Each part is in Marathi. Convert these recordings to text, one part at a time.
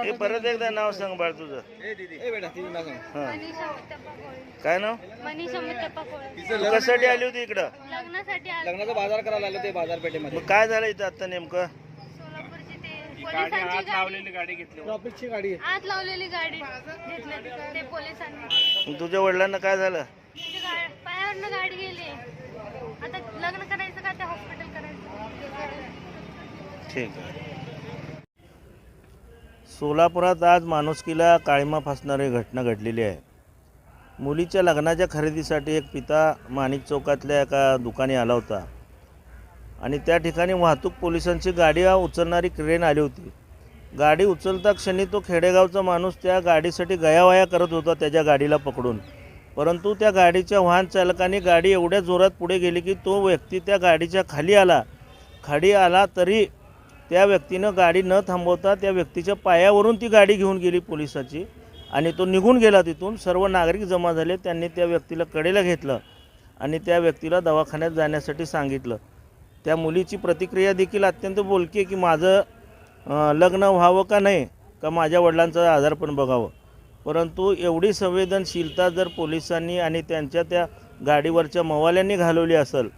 हे परत एकदा नाव सांग बाळ तुझं. हा. काय नाव? मनीषा मुत्तप्पा कोळे. तू कशासाठी आली होती इकडं? लग्नासाठी आलो. लग्नाचा बाजार करायला आलो ते बाजारपेठेमध्ये. काय झालं इथं आता नेमकं? पोलिसांची गाडी. ट्रॉफिकची गाडी आत लावलेली गाडी घेतली ते पोलिसांनी. मग तुझ्या वडिलांना काय झालं? गा- पायावरनं गाडी गेली. आता लग्न करायचं का ते हॉस्पिटल करायचं? ठीक आहे. सोलापुरात आज माणुसकीला काळीमा फासणारी घटना घडलेली आहे. मुलीच्या लग्नाच्या खरेदीसाठी एक पिता माणिक चौकातल्या एका दुकानी आला होता. आणि त्या ठिकाणी वाहतूक पोलिसांची गाडी उचलणारी क्रेन आली होती. गाडी उचलता क्षणी तो खेडेगावचा माणूस त्या गाडीसाठी गयावया करत होता त्याच्या गाडीला पकडून. परंतु त्या गाडीच्या वाहन चालकाने गाडी एवढ्या जोरात पुढे गेली की तो व्यक्ती त्या गाडीच्या खाली आला. खाली आला तरी त्या व्यक्तीनं गाडी न थांबवता त्या व्यक्तीच्या पायावरून ती गाडी घेऊन गेली पोलिसाची आणि तो निघून गेला तिथून. सर्व नागरिक जमा झाले त्यांनी त्या व्यक्तीला कडेला घेतलं आणि त्या व्यक्तीला दवाखान्यात जाण्यासाठी सांगितलं. त्या मुलीची प्रतिक्रिया देखील अत्यंत बोलकी आहे की माझं लग्न व्हावं का नाही का माझ्या वडिलांचं आजारपण बघावं. परंतु एवढी संवेदनशीलता जर पोलिसांनी आणि त्यांच्या त्या गाडीवरच्या मवाल्यांनी घालवली असेल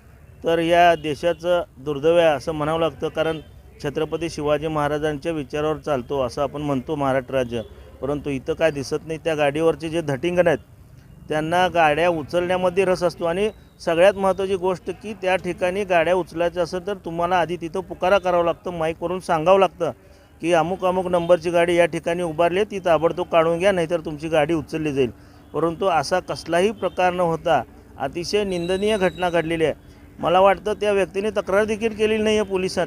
तर या देशाचं दुर्दैव असं म्हणावं लागतं. कारण छत्रपती शिवाजी महाराजांच्या विचारावर चालतो असं आपण म्हणतो महाराष्ट्र राज्य. परंतु इथं काय दिसत नाही. त्या गाडीवरचे जे धटिंगण आहेत त्यांना गाड्या उचलण्यामध्ये रस असतो आणि सगळ्यात महत्त्वाची गोष्ट की त्या ठिकाणी गाड्या उचलायच्या असेल तर तुम्हाला आधी तिथं पुकारा करावं लागतं माईकवरून सांगावं लागतं की अमुक अमुक नंबरची गाडी या ठिकाणी उभारली आहे ती ताबडतोब काढून घ्या नाहीतर तुमची गाडी उचलली जाईल. परंतु असा कसलाही प्रकार न होता अतिशय निंदनीय घटना घडलेली आहे. मला वाटतं त्या व्यक्तीने तक्रार देखील केलेली नाही आहे पोलिसात.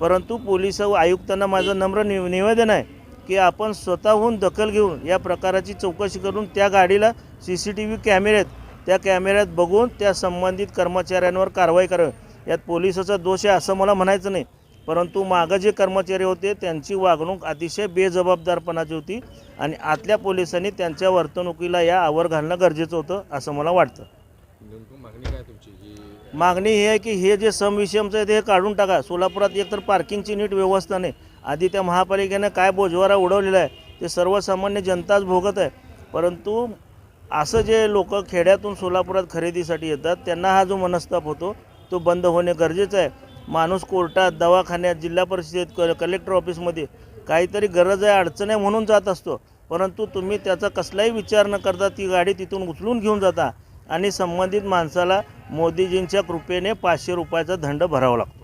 परंतु पोलीस आयुक्तांना माझं नम्र नि निवेदन आहे की आपण स्वतःहून दखल घेऊन या प्रकाराची चौकशी करून त्या गाडीला सी सी टी व्ही कॅमेरे आहेत त्या कॅमेऱ्यात बघून त्या संबंधित कर्मचाऱ्यांवर कारवाई करावी यात पोलिसाचा दोष आहे असं मला म्हणायचं नाही. परंतु मागं जे कर्मचारी होते त्यांची वागणूक अतिशय बेजबाबदारपणाची होती आणि आतल्या पोलिसांनी त्यांच्या वर्तणुकीला या आवर घालणं गरजेचं होतं असं मला वाटतं. मागणी ही आहे की हे जे सम विषयमचं आहे ते काढून टाका. सोलापुरात एकतर पार्किंगची नीट व्यवस्था नाही. आधी त्या महापालिकेनं काय बोजवारा उडवलेला आहे ते सर्वसामान्य जनताच भोगत आहे. परंतु असं जे लोक खेड्यातून सोलापुरात खरेदीसाठी येतात त्यांना हा जो मनस्ताप होतो तो बंद होणे गरजेचं आहे. माणूस कोर्टात दवाखान्यात जिल्हा परिषदेत क कलेक्टर ऑफिसमध्ये काहीतरी गरज आहे अडचण आहे म्हणून जात असतो. परंतु तुम्ही त्याचा कसलाही विचार न करता ती गाडी तिथून उचलून घेऊन जाता आणि संबंधित माणसाला मोदीजींच्या कृपेने पाचशे रुपयाचा दंड भरावा लागतो.